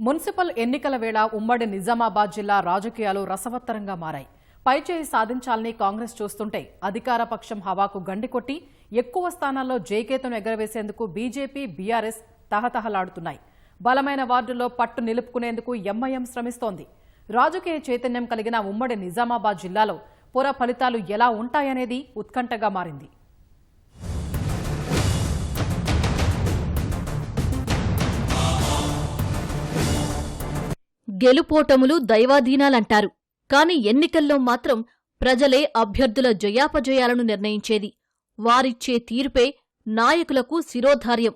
Municipal ఎన్నికల వేళ ఉమ్మడి నిజామాబాద్ జిల్లా రాజకీయాలు రసవత్తరంగా మారాయి. పైచేయి సాధించాలని కాంగ్రెస్ చూస్తుంటే అధికార పక్షం హవాకు గండికొట్టి ఎక్కువ స్థానాల్లో జైకేతను ఎగరవేసేందుకు బీజేపీ బీఆర్ఎస్ తహతహలాడుతున్నాయి. బలమైన వార్డుల్లో పట్టు నిలుపుకునేందుకు ఎంఐఎం శ్రమిస్తోంది. రాజకీయ చైతన్యం కలిగిన ఉమ్మడి నిజామాబాద్ జిల్లాలో పుర ఫలితాలు ఎలా ఉంటాయనేది ఉత్కంఠగా మారింది. గెలుపోటములు దైవాధీనాలంటారు. కాని ఎన్నికల్లో మాత్రం ప్రజలే అభ్యర్థుల జయాపజయాలను నిర్ణయించేది. వారిచ్చే తీర్పే నాయకులకు శిరోధార్యం.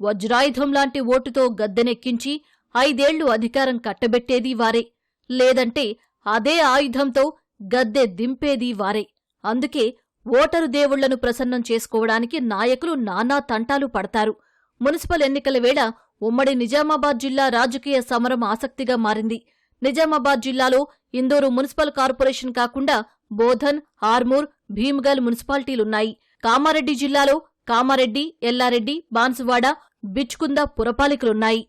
వజ్రాయుధంలాంటి ఓటుతో గద్దెనెక్కించి ఐదేళ్ళు అధికారం కట్టబెట్టేది వారే. లేదంటే అదే ఆయుధంతో గద్దె దింపేది వారే. అందుకే ఓటరు దేవుళ్ళను ప్రసన్నం చేసుకోవడానికి నాయకులు నానా తంటాలు పడతారు. మున్సిపల్ ఎన్నికల వేళ ఉమ్మడి నిజామాబాద్ జిల్లా రాజకీయ సమరం ఆసక్తిగా మారింది. నిజామాబాద్ జిల్లాలో ఇందోరు మున్సిపల్ కార్పొరేషన్ కాకుండా బోధన్ ఆర్మూర్ భీమ్గల్ మున్సిపాలిటీలున్నాయి. కామారెడ్డి జిల్లాలో కామారెడ్డి ఎల్లారెడ్డి బాన్సువాడ బిచ్కుంద పురపాలికలున్నాయి.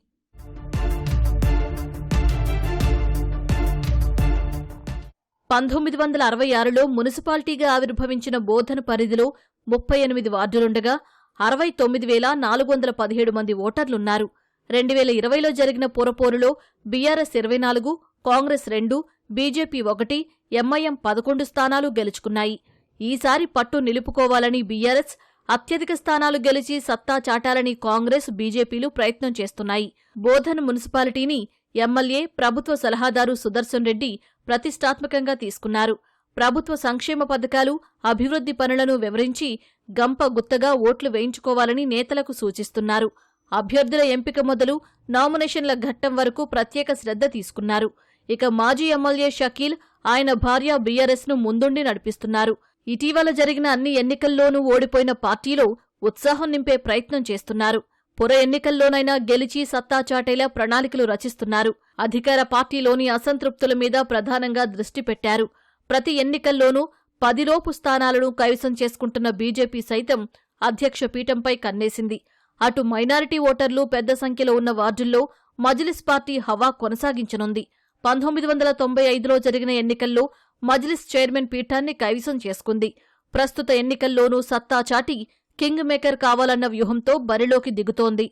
పంతొమ్మిది వందల అరవై ఆరులో మున్సిపాలిటీగా ఆవిర్భవించిన బోధన పరిధిలో ముప్పై ఎనిమిది వార్డులుండగా అరవై తొమ్మిది వేల నాలుగు వందల పదిహేడు మంది ఓటర్లున్నారు. రెండు వేల ఇరవైలో జరిగిన పురపోరులో బీఆర్ఎస్ ఇరవై నాలుగు కాంగ్రెస్ రెండు బీజేపీ ఒకటి ఎంఐఎం పదకొండు స్థానాలు గెలుచుకున్నాయి. ఈసారి పట్టు నిలుపుకోవాలని బీఆర్ఎస్ అత్యధిక స్థానాలు గెలిచి సత్తా చాటాలని కాంగ్రెస్ బీజేపీలు ప్రయత్నం చేస్తున్నాయి. బోధన్ మున్సిపాలిటీని ఎమ్మెల్యే ప్రభుత్వ సలహాదారు సుదర్శన్ రెడ్డి ప్రతిష్టాత్మకంగా తీసుకున్నారు. ప్రభుత్వ సంక్షేమ పథకాలు అభివృద్ధి పనులను వివరించి గంప గుత్తగా ఓట్లు వేయించుకోవాలని నేతలకు సూచిస్తున్నారు. అభ్యర్థుల ఎంపిక మొదలు నామినేషన్ల ఘట్టం వరకు ప్రత్యేక శ్రద్ధ తీసుకున్నారు. ఇక మాజీ ఎమ్మెల్యే షకీల్ ఆయన భార్య బీఆర్ఎస్ను ముందుండి నడిపిస్తున్నారు. ఇటీవల జరిగిన అన్ని ఎన్నికల్లోనూ ఓడిపోయిన పార్టీలో ఉత్సాహం నింపే ప్రయత్నం చేస్తున్నారు. పుర ఎన్నికల్లోనైనా గెలిచి సత్తా చాటేలా ప్రణాళికలు రచిస్తున్నారు. అధికార పార్టీలోని అసంతృప్తుల మీద ప్రధానంగా దృష్టి పెట్టారు. ప్రతి ఎన్నికల్లోనూ పదిలోపు స్థానాలను కైవసం చేసుకుంటున్న బీజేపీ సైతం అధ్యక్ష పీఠంపై కన్నేసింది. అటు మైనారిటీ ఓటర్లు పెద్ద సంఖ్యలో ఉన్న వార్డుల్లో మజ్లిస్ పార్టీ హవా కొనసాగించనుంది. పంతొమ్మిది వందల తొంభై ఐదులో జరిగిన ఎన్నికల్లో మజ్లిస్ చైర్మన్ పీఠాన్ని కైవసం చేసుకుంది. ప్రస్తుత ఎన్నికల్లోనూ సత్తా చాటి కింగ్ మేకర్ కావాలన్న వ్యూహంతో బరిలోకి దిగుతోంది.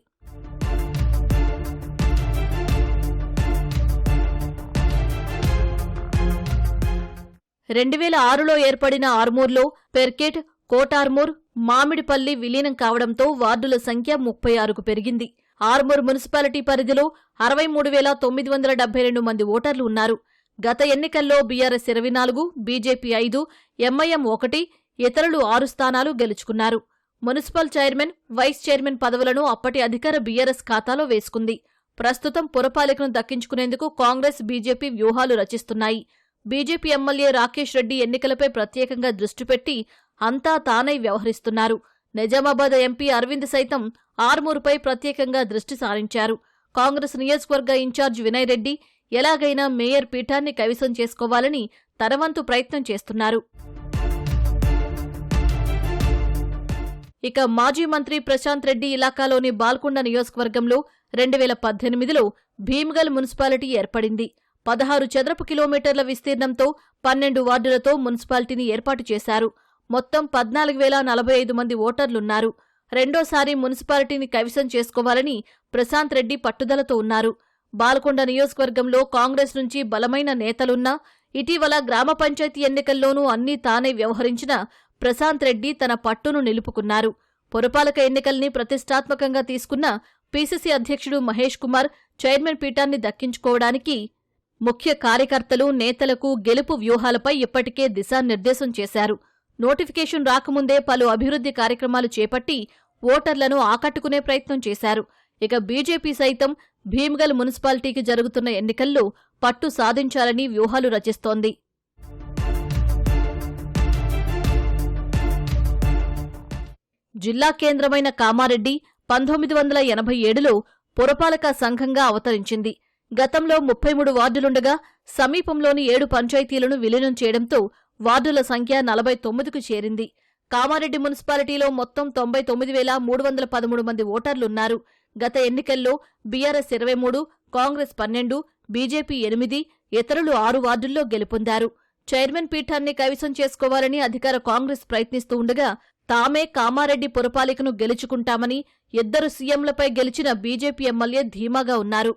రెండు వేల ఆరులో ఏర్పడిన ఆర్మూర్లో పెర్కెట్ కోటార్మూర్ మామిడిపల్లి విలీనం కావడంతో వార్డుల సంఖ్య ముప్పై ఆరుకు పెరిగింది. ఆర్మూర్ మున్సిపాలిటీ పరిధిలో అరవై మూడు వేల తొమ్మిది వందల డెబ్బై రెండు మంది ఓటర్లు ఉన్నారు. గత ఎన్నికల్లో బీఆర్ఎస్ ఇరవై నాలుగు బీజేపీ ఐదు ఎంఐఎం ఒకటి ఇతరులు ఆరు స్థానాలు గెలుచుకున్నారు. మున్సిపల్ చైర్మన్ వైస్ చైర్మన్ పదవులను అప్పటి అధికార బీఆర్ఎస్ ఖాతాలో వేసుకుంది. ప్రస్తుతం పురపాలికను దక్కించుకునేందుకు కాంగ్రెస్ బీజేపీ వ్యూహాలు రచిస్తున్నాయి. బీజేపీ ఎమ్మెల్యే రాకేష్ రెడ్డి ఎన్నికలపై ప్రత్యేకంగా దృష్టి పెట్టి అంతా తానై వ్యవహరిస్తున్నారు. నిజామాబాద్ ఎంపీ అరవింద్ సైతం ఆర్మూరుపై ప్రత్యేకంగా దృష్టి సారించారు. కాంగ్రెస్ నియోజకవర్గ ఇన్ఛార్జ్ వినయ్ రెడ్డి ఎలాగైనా మేయర్ పీఠాన్ని కైవసం చేసుకోవాలని తనవంతు ప్రయత్నం చేస్తున్నారు. ఇక మాజీ మంత్రి ప్రశాంత్ రెడ్డి ఇలాకాలోని బాల్కొండ నియోజకవర్గంలో రెండు వేల పద్దెనిమిదిలో భీమ్గల్ మున్సిపాలిటీ ఏర్పడింది. పదహారు చదరపు కిలోమీటర్ల విస్తీర్ణంతో పన్నెండు వార్డులతో మున్సిపాలిటీని ఏర్పాటు చేశారు. మొత్తం పద్నాలుగు వేల నలభై ఐదు మంది ఓటర్లున్నారు. రెండోసారి మున్సిపాలిటీని కైవసం చేసుకోవాలని ప్రశాంత్ రెడ్డి పట్టుదలతో ఉన్నారు. బాల్కొండ నియోజకవర్గంలో కాంగ్రెస్ నుంచి బలమైన నేతలున్నా ఇటీవల గ్రామ పంచాయతీ ఎన్నికల్లోనూ అన్నీ తానే వ్యవహరించిన ప్రశాంత్ రెడ్డి తన పట్టును నిలుపుకున్నారు. పురపాలక ఎన్నికల్ని ప్రతిష్టాత్మకంగా తీసుకున్న పీసీసీ అధ్యక్షుడు మహేష్ కుమార్ చైర్మన్ పీఠాన్ని దక్కించుకోవడానికి ముఖ్య కార్యకర్తలు నేతలకు గెలుపు వ్యూహాలపై ఇప్పటికే దిశానిర్దేశం చేశారు. నోటిఫికేషన్ రాకముందే పలు అభివృద్ధి కార్యక్రమాలు చేపట్టి ఓటర్లను ఆకట్టుకునే ప్రయత్నం చేశారు. ఇక బీజేపీ సైతం భీమ్గల్ మున్సిపాలిటీకి జరుగుతున్న ఎన్నికల్లో పట్టు సాధించాలని వ్యూహాలు రచిస్తోంది. జిల్లా కేంద్రమైన కామారెడ్డి పంతొమ్మిది వందల ఎనభై ఏడులో పురపాలక సంఘంగా అవతరించింది. గతంలో ముప్పై మూడు వార్డులుండగా సమీపంలోని ఏడు పంచాయతీలను విలీనం చేయడంతో వార్డుల సంఖ్య నలభై తొమ్మిదికి చేరింది. కామారెడ్డి మున్సిపాలిటీలో మొత్తం తొంభై తొమ్మిది వేల మూడు వందల పదమూడు మంది ఓటర్లున్నారు. గత ఎన్నికల్లో బీఆర్ఎస్ ఇరవై మూడు కాంగ్రెస్ పన్నెండు బీజేపీ ఎనిమిది ఇతరులు ఆరు వార్డుల్లో గెలుపొందారు. చైర్మన్ పీఠాన్ని కైవసం చేసుకోవాలని అధికార కాంగ్రెస్ ప్రయత్నిస్తూ ఉండగా తామే కామారెడ్డి పురపాలికను గెలుచుకుంటామని ఇద్దరు సీఎంలపై గెలిచిన బీజేపీ ఎమ్మెల్యే ధీమాగా ఉన్నారు.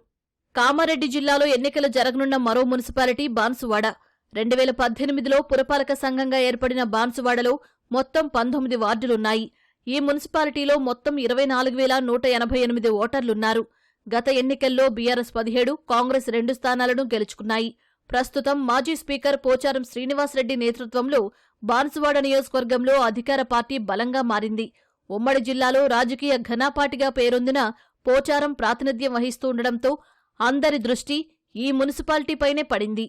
కామారెడ్డి జిల్లాలో ఎన్నికలు జరగనున్న మరో మున్సిపాలిటీ బాన్సువాడ. రెండు వేల పద్దెనిమిదిలో పురపాలక సంఘంగా ఏర్పడిన బాన్సువాడలో మొత్తం పంతొమ్మిది వార్డులున్నాయి. ఈ మున్సిపాలిటీలో మొత్తం ఇరవై నాలుగు వేల నూట ఎనభై ఎనిమిది ఓటర్లున్నారు. గత ఎన్నికల్లో బీఆర్ఎస్ పదిహేడు కాంగ్రెస్ రెండు స్థానాలను గెలుచుకున్నాయి. ప్రస్తుతం మాజీ స్పీకర్ పోచారం శ్రీనివాసరెడ్డి నేతృత్వంలో బాన్సువాడ నియోజకవర్గంలో అధికార పార్టీ బలంగా మారింది. ఉమ్మడి జిల్లాలో రాజకీయ ఘనాపాటిగా పేరొందిన పోచారం ప్రాతినిధ్యం వహిస్తూ ఉండడంతో అందరి దృష్టి ఈ మున్సిపాలిటీపైనే పడింది.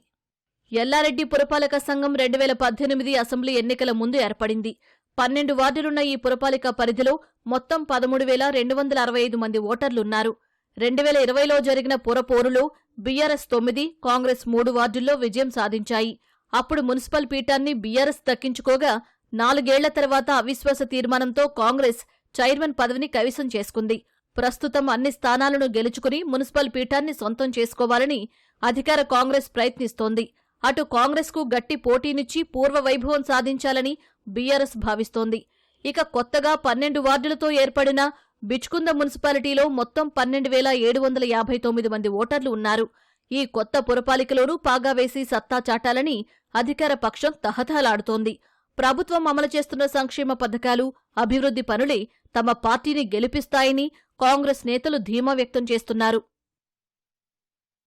ఎల్లారెడ్డి పురపాలక సంఘం రెండు వేల పద్దెనిమిది అసెంబ్లీ ఎన్నికల ముందు ఏర్పడింది. పన్నెండు వార్డులున్న ఈ పురపాలిక పరిధిలో మొత్తం పదమూడు వేల రెండు వందల అరవై ఐదు మంది ఓటర్లున్నారు. రెండు వేల ఇరవైలో జరిగిన పురపోరులో బీఆర్ఎస్ తొమ్మిది కాంగ్రెస్ మూడు వార్డుల్లో విజయం సాధించాయి. అప్పుడు మున్సిపల్ పీఠాన్ని బీఆర్ఎస్ దక్కించుకోగా నాలుగేళ్ళ తర్వాత అవిశ్వాస తీర్మానంతో కాంగ్రెస్ చైర్మన్ పదవిని కైవసం చేసుకుంది. ప్రస్తుతం అన్ని స్థానాలను గెలుచుకుని మున్సిపల్ పీఠాన్ని సొంతం చేసుకోవాలని అధికార కాంగ్రెస్ ప్రయత్నిస్తోంది. అటు కాంగ్రెస్కు గట్టి పోటీనిచ్చి పూర్వ వైభవం సాధించాలని బీఆర్ఎస్ భావిస్తోంది. ఇక కొత్తగా పన్నెండు వార్డులతో ఏర్పడిన బిచ్కుంద మున్సిపాలిటీలో మొత్తం పన్నెండు వేల ఏడు వందల యాభై తొమ్మిది మంది ఓటర్లు ఉన్నారు. ఈ కొత్త పురపాలికలోనూ పాగా వేసి సత్తా చాటాలని అధికార పక్షం తహతహలాడుతోంది. ప్రభుత్వం అమలు చేస్తున్న సంక్షేమ పథకాలు అభివృద్ధి పనులే తమ పార్టీని గెలిపిస్తాయని కాంగ్రెస్ నేతలు ధీమా వ్యక్తం చేస్తున్నారు.